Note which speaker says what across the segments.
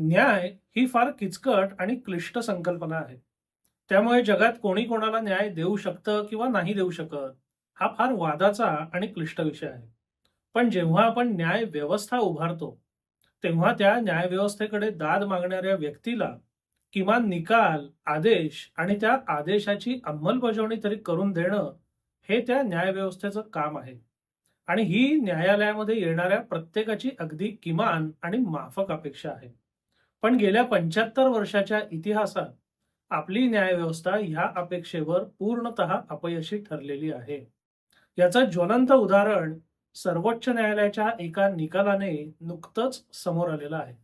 Speaker 1: न्याय ही फार किचकट आणि क्लिष्ट संकल्पना आहे. त्यामुळे जगात कोणी कोणाला न्याय देऊ शकतं किंवा नाही देऊ शकत हा फार वादाचा आणि क्लिष्ट विषय आहे. पण जेव्हा आपण न्याय व्यवस्था उभारतो तेव्हा त्या न्यायव्यवस्थेकडे दाद मागणाऱ्या व्यक्तीला किमान निकाल आदेश आणि त्या आदेशाची अंमलबजावणी तरी करून देणं हे त्या न्यायव्यवस्थेचं काम आहे. आणि ही न्यायालयामध्ये येणाऱ्या प्रत्येकाची अगदी किमान आणि माफक अपेक्षा आहे. पण गेल्या पंच्याहत्तर वर्षाच्या इतिहासात आपली न्यायव्यवस्था ह्या अपेक्षेवर पूर्णतः अपयशी ठरलेली आहे. याचं ज्वलंत उदाहरण सर्वोच्च न्यायालयाच्या एका निकालाने नुकतंच समोर आलेलं आहे.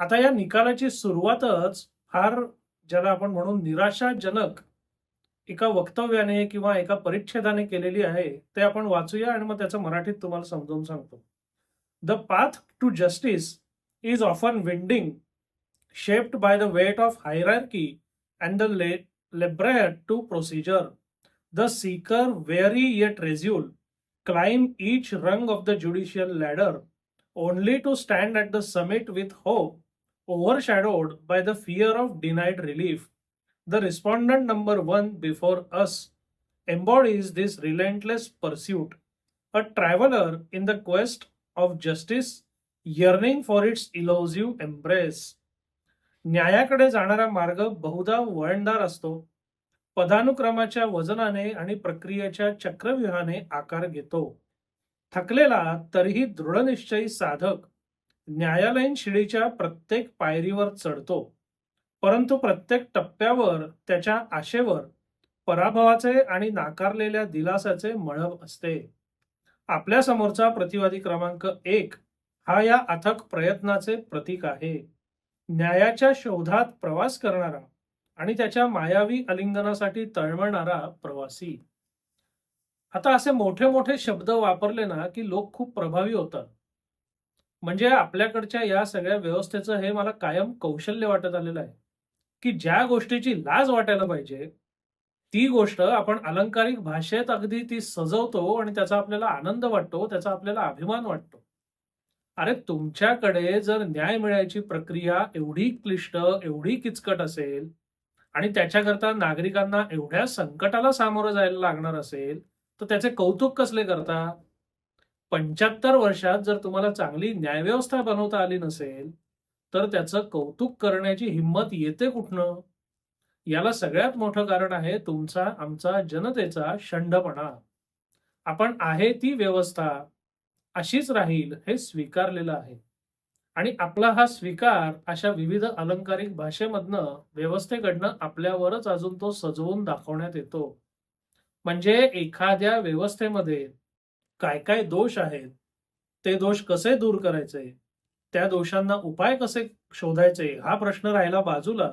Speaker 1: आता या निकालाची सुरुवातच फार ज्याला आपण म्हणून निराशाजनक एका वक्तव्याने किंवा एका परिच्छेदाने केलेली आहे ते आपण वाचूया आणि मग त्याचं मराठीत तुम्हाला समजावून सांगतो. The path to justice is often winding shaped by the weight of hierarchy and the le- to procedure. The seeker, weary yet resolute, climb each rung of the judicial ladder, only to stand at the summit with hope, overshadowed by the fear of denied relief. The respondent number one before us embodies this relentless pursuit, a traveler in the quest of justice, yearning for its elusive embrace. न्यायाकडे जाणारा मार्ग बहुधा वळणदार असतो. पदानुक्रमाच्या वजनाने आणि प्रक्रियेच्या चक्रव्यूहाने आकार घेतो. थकलेला तरीही दृढनिश्चयी साधक न्यायालयीन शिडीच्या प्रत्येक पायरीवर चढतो. परंतु प्रत्येक टप्प्यावर त्याच्या आशेवर पराभवाचे आणि नाकारलेल्या दिलासाचे मळभ असते. आपल्या समोरचा प्रतिवादी क्रमांक एक हा या अथक प्रयत्नाचे प्रतीक आहे. न्यायाच्या शोधात प्रवास करणारा आणि त्याच्या मायावी अलिंगनासाठी तळमळणारा प्रवासी. आता असे मोठे मोठे शब्द वापरले ना की लोक खूप प्रभावी होतात. म्हणजे आपल्याकडच्या या सगळ्या व्यवस्थेचं हे मला कायम कौशल्य वाटत आलेलं आहे की ज्या गोष्टीची लाज वाटायला पाहिजे ती गोष्ट आपण अलंकारिक भाषेत अगदी ती सजवतो आणि त्याचा आपल्याला आनंद वाटतो त्याचा आपल्याला अभिमान वाटतो. अरे तुमच्याकडे जर न्याय मिळायची प्रक्रिया एवढी क्लिष्ट एवढी किचकट असेल आणि त्याच्याकरता नागरिकांना एवढ्या संकटाला सामोरं जायला लागणार असेल तर त्याचे कौतुक कसले करता पंच्याहत्तर वर्षात जर तुम्हाला चांगली न्यायव्यवस्था बनवता आली नसेल तर त्याचं कौतुक करण्याची हिंमत येते कुठनं? याला सगळ्यात मोठं कारण आहे तुमचा आमचा जनतेचा षंडपणा. आपण आहे ती व्यवस्था. अशीच राहील हे स्वीकारलेलं आहे. आणि आपला हा स्वीकार अशा विविध अलंकारिक भाषेमधनं व्यवस्थेकडनं आपल्यावरच अजून तो सजवून दाखवण्यात येतो. म्हणजे एखाद्या व्यवस्थेमध्ये काय काय दोष आहेत ते दोष कसे दूर करायचे त्या दोषांना उपाय कसे शोधायचे हा प्रश्न राहिला बाजूला.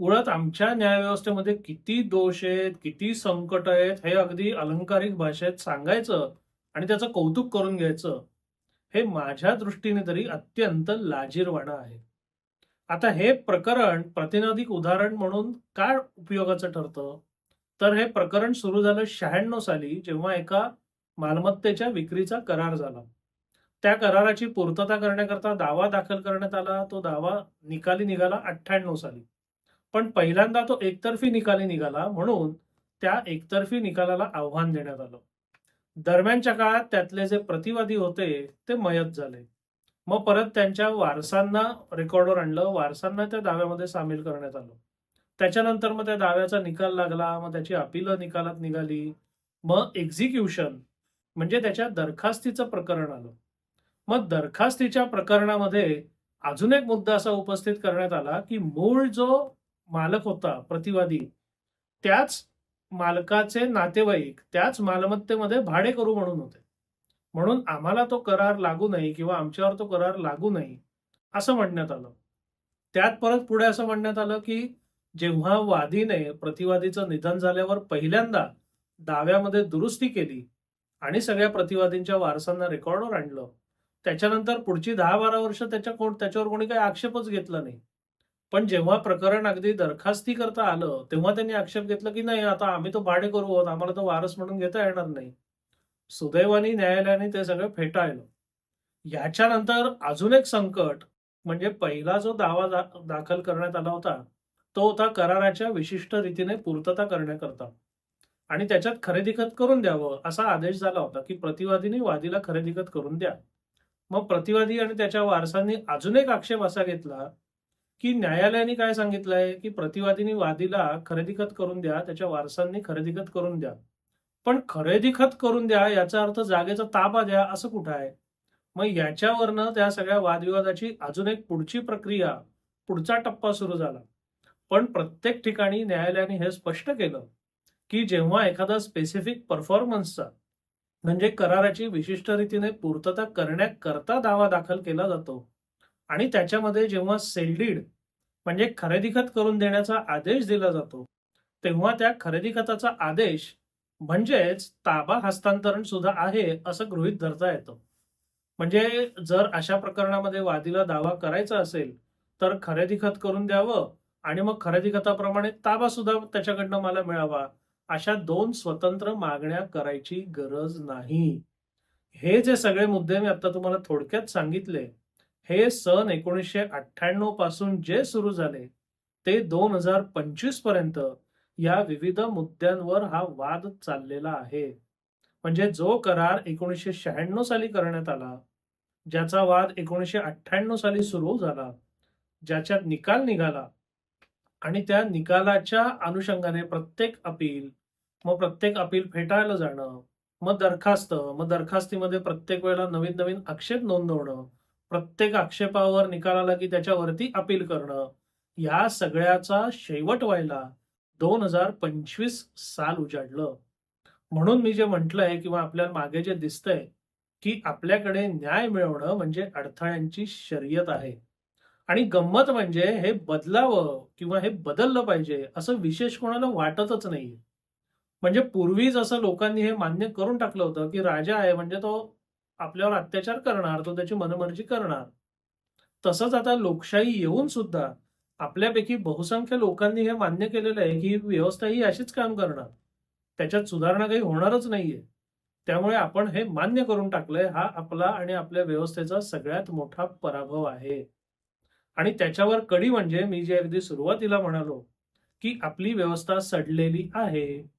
Speaker 1: उलट आमच्या न्यायव्यवस्थेमध्ये किती दोष आहेत किती संकट आहेत हे अगदी अलंकारिक भाषेत सांगायचं आणि त्याचं कौतुक करून घ्यायचं हे माझ्या दृष्टीने तरी अत्यंत लाजीरवाणं आहे. आता हे प्रकरण प्रतिनिधिक उदाहरण म्हणून काय उपयोगाचं ठरतं? तर हे प्रकरण सुरू झालं शहाण्णव साली जेव्हा एका मालमत्तेच्या विक्रीचा करार झाला. त्या कराराची पूर्तता करण्याकरता दावा दाखल करण्यात आला. तो दावा निकाली निघाला अठ्ठ्याण्णव साली. पण पहिल्यांदा तो एकतर्फी निकाली निघाला म्हणून त्या एकतर्फी निकालाला आव्हान देण्यात आलं. दरम्यानच्या काळात त्यातले जे प्रतिवादी होते ते मयत झाले. मग परत त्यांच्या वारसांना रेकॉर्डवर आणलं. वारसांना त्या दाव्यामध्ये सामील करण्यात आलं. त्याच्यानंतर मग त्या दाव्याचा निकाल लागला. मग त्याची अपील निकालात निघाली. मग एक्झिक्युशन म्हणजे त्याच्या दरखास्तीचं प्रकरण आलं. मग दरखास्तीच्या प्रकरणामध्ये अजून एक मुद्दा असा उपस्थित करण्यात आला की मूळ जो मालक होता प्रतिवादी त्याच मालकाचे नातेवाईक त्याच मालमत्तेमध्ये भाडे करू म्हणून होते. म्हणून आम्हाला तो करार लागू नाही किंवा आमच्यावर तो करार लागू नाही असं म्हणण्यात आलं. त्यात परत पुढे असं म्हणण्यात आलं की जेव्हा वादीने प्रतिवादीचं निधन झाल्यावर पहिल्यांदा दाव्यामध्ये दुरुस्ती केली आणि सगळ्या प्रतिवादींच्या वारसांना रेकॉर्डवर आणलं त्याच्यानंतर पुढची दहा बारा वर्ष त्याच्या कोण त्याच्यावर कोणी काही आक्षेपच घेतला नाही. पण जेव्हा प्रकरण अगदी दरखास्ती करता आलं तेव्हा त्यांनी आक्षेप घेतला की नाही आता आम्ही तो भाडे करू आहोत आम्हाला तो वारस म्हणून घेता येणार नाही. सुदैवानी न्यायालयाने ते सगळं फेटाळलं. याच्यानंतर अजून एक संकट म्हणजे पहिला जो दावा दा- दाखल करण्यात आला होता तो होता कराराच्या विशिष्ट रीतीने पूर्तता करण्याकरता. आणि त्याच्यात खरेदी खत करून द्यावं असा आदेश झाला होता की प्रतिवादीने वादीला खरेदी खत करून द्या. मग प्रतिवादी आणि त्याच्या वारसांनी अजून एक आक्षेप असा घेतला की न्यायालयाने काय सांगितलंय? की प्रतिवादीने वादीला खरेदी खत करून द्या त्याच्या वारसांनी खरेदी खत करून द्या. पण खरेदी खत करून द्या याचा अर्थ जागेचा ताबा द्या असं कुठं आहे? मग याच्यावरनं त्या सगळ्या वादविवादाची अजून एक पुढची प्रक्रिया पुढचा टप्पा सुरू झाला. पण प्रत्येक ठिकाणी न्यायालयाने हे स्पष्ट केलं की जेव्हा एखादा स्पेसिफिक परफॉर्मन्सचा म्हणजे कराराची विशिष्ट रीतीने पूर्तता करण्याकरता दावा दाखल केला जातो आणि त्याच्यामध्ये जेव्हा सेलडीड म्हणजे खरेदी खत करून देण्याचा आदेश दिला जातो तेव्हा त्या खरेदी खताचा आदेश म्हणजेच ताबा हस्तांतरण सुद्धा आहे असं गृहीत धरता येतं. म्हणजे जर अशा प्रकरणामध्ये वादीला दावा करायचा असेल तर खरेदी खत करून द्यावं आणि मग खरेदी खताप्रमाणे ताबा सुद्धा त्याच्याकडनं मला मिळावा अशा दोन स्वतंत्र मागण्या करायची गरज नाही. हे जे सगळे मुद्दे मी आता तुम्हाला थोडक्यात सांगितले हे सन एकोणीसशे अठ्ठ्याण्णवपासून जे सुरू झाले ते दोन हजार पंचवीसपर्यंत या विविध मुद्द्यांवर हा वाद चाललेला आहे. म्हणजे जो करार एकोणीसशे शहाण्णव साली करण्यात आला ज्याचा वाद एकोणीसशे अठ्ठ्याण्णव साली सुरू झाला ज्याच्यात निकाल निघाला आणि त्या निकालाच्या अनुषंगाने प्रत्येक अपील मग प्रत्येक अपील फेटाळलं जाणं मग दरखास्त मग दरखास्तीमध्ये प्रत्येक वेळेला नवीन नवीन आक्षेप नोंदवणं प्रत्येक आक्षेपावर निकाल आला की त्याच्यावरती अपील करणं. या सगळ्याचा शेवट व्हायला दोन हजार पंचवीस साल उजाडलं. म्हणून मी जे म्हटलंय किंवा आपल्याला मागे जे दिसतंय की आपल्याकडे न्याय मिळवणं म्हणजे अडथळ्यांची शर्यत आहे. आणि गंमत म्हणजे हे बदलावं किंवा हे बदललं पाहिजे असं विशेष कोणाला वाटतच नाहीये. म्हणजे पूर्वी जसं लोकांनी हे मान्य करून टाकलं होतं की राजा आहे म्हणजे तो आपल्यावर अत्याचार करणार तो त्याची मनमर्जी करणार. तसंच आता लोकशाही येऊन सुद्धा आपल्यापैकी बहुसंख्य लोकांनी हे मान्य केलेलं आहे की ही व्यवस्था ही अशीच काम करणार. त्याच्यात सुधारणा काही होणारच नाहीये. त्यामुळे आपण हे मान्य करून टाकलंय हा आपला आणि आपल्या व्यवस्थेचा सगळ्यात मोठा पराभव आहे. आणि त्याच्यावर कडी म्हणजे मी जे अगदी सुरुवातीला म्हणालो की आपली व्यवस्था सडलेली आहे.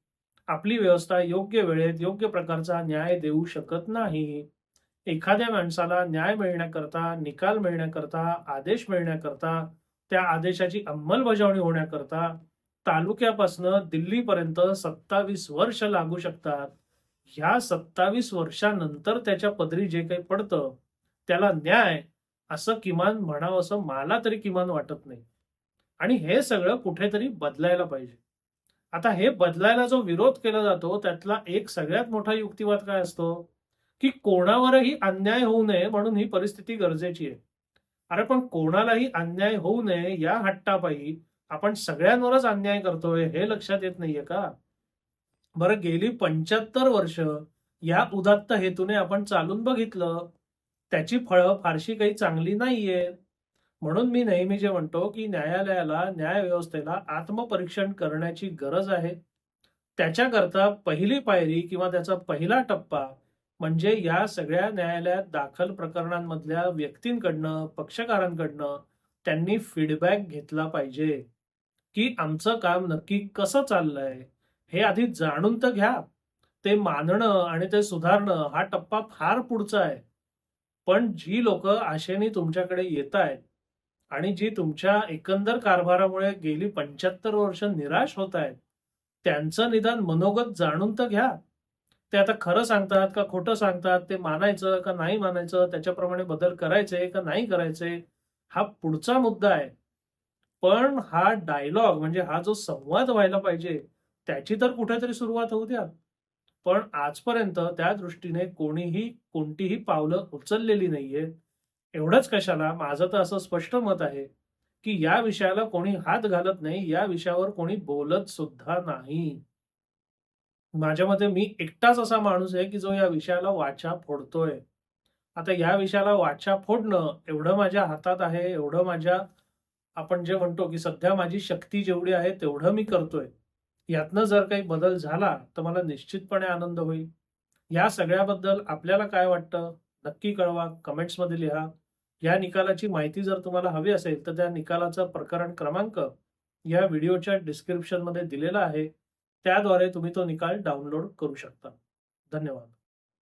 Speaker 1: आपली व्यवस्था योग्य वेळेत योग्य प्रकारचा न्याय देऊ शकत नाही. एखाद्या माणसाला न्याय मिळण्याकरता निकाल मिळण्याकरता आदेश मिळण्याकरता त्या आदेशाची अंमलबजावणी होण्याकरता तालुक्यापासनं दिल्लीपर्यंत सत्तावीस वर्ष लागू शकतात. ह्या सत्तावीस वर्षानंतर त्याच्या पदरी जे काही पडतं त्याला न्याय असं किमान म्हणावं असं मला तरी किमान वाटत नाही. आणि हे सगळं कुठेतरी बदलायला पाहिजे. आता हे बदलायला जो विरोध केला जातो त्यातला एक सगळ्यात मोठा युक्तिवाद काय असतो? की कोणावरही अन्याय होऊ नये म्हणून ही परिस्थिती गरजेची आहे. अरे पण कोणालाही अन्याय होऊ नये या हट्टापायी आपण सगळ्यांवरच अन्याय करतोय हे लक्षात येत नाहीये का? बरं गेली पंच्याहत्तर वर्ष या उदात्त हेतूने आपण चालून बघितलं त्याची फळं फारशी काही चांगली नाहीये. म्हणून मी नेहमी जे म्हणतो की न्यायालयाला न्याय व्यवस्थेला आत्मपरीक्षण करण्याची गरज आहे. त्याच्याकरता पहिली पायरी किंवा त्याचा पहिला टप्पा म्हणजे या सगळ्या न्यायालयात दाखल प्रकरणांमधल्या व्यक्तींकडनं पक्षकारांकडनं त्यांनी फीडबॅक घेतला पाहिजे की आमचं काम नक्की कसं चाललंय हे आधी जाणून तर घ्या. ते मानणं आणि ते सुधारणं हा टप्पा फार पुढचा आहे. पण जी लोक आशेने तुमच्याकडे येत आहेत आणि जी तुमच्या एकंदर कारभारामुळे गेली पंच्याहत्तर वर्ष निराश होत आहेत त्यांचं निदान मनोगत जाणून तर घ्या. ते आता खरं सांगतात का खोटं सांगतात ते मानायचं का नाही मानायचं त्याच्याप्रमाणे बदल करायचे का नाही करायचे हा पुढचा मुद्दा आहे. पण हा डायलॉग म्हणजे हा जो संवाद व्हायला पाहिजे त्याची तर कुठेतरी सुरुवात होऊ द्या. पण आजपर्यंत त्या दृष्टीने कोणीही कोणतीही पावलं उचललेली नाहीये. एवढंच कशाला माझं तर असं स्पष्ट मत आहे की या विषयाला कोणी हात घालत नाही या विषयावर कोणी बोलत सुद्धा नाही. माझ्या मते मी एकटाच असा माणूस आहे की जो या विषयाला वाचा फोडतोय. आता या विषयाला वाचा फोडणं एवढं माझ्या हातात आहे एवढं माझ्या आपण जे म्हणतो की सध्या माझी शक्ती जेवढी आहे तेवढं मी करतोय. यातनं जर काही बदल झाला तर मला निश्चितपणे आनंद होईल. या सगळ्याबद्दल आपल्याला काय वाटतं? नक्की कळवा कमेंट्समध्ये लिहा. या निकालाची माहिती जर तुम्हाला हवी असेल तर त्या निकालाचा प्रकरण क्रमांक या व्हिडिओच्या डिस्क्रिप्शनमध्ये दिलेला आहे. त्याद्वारे तुम्ही तो निकाल डाउनलोड करू शकता. धन्यवाद.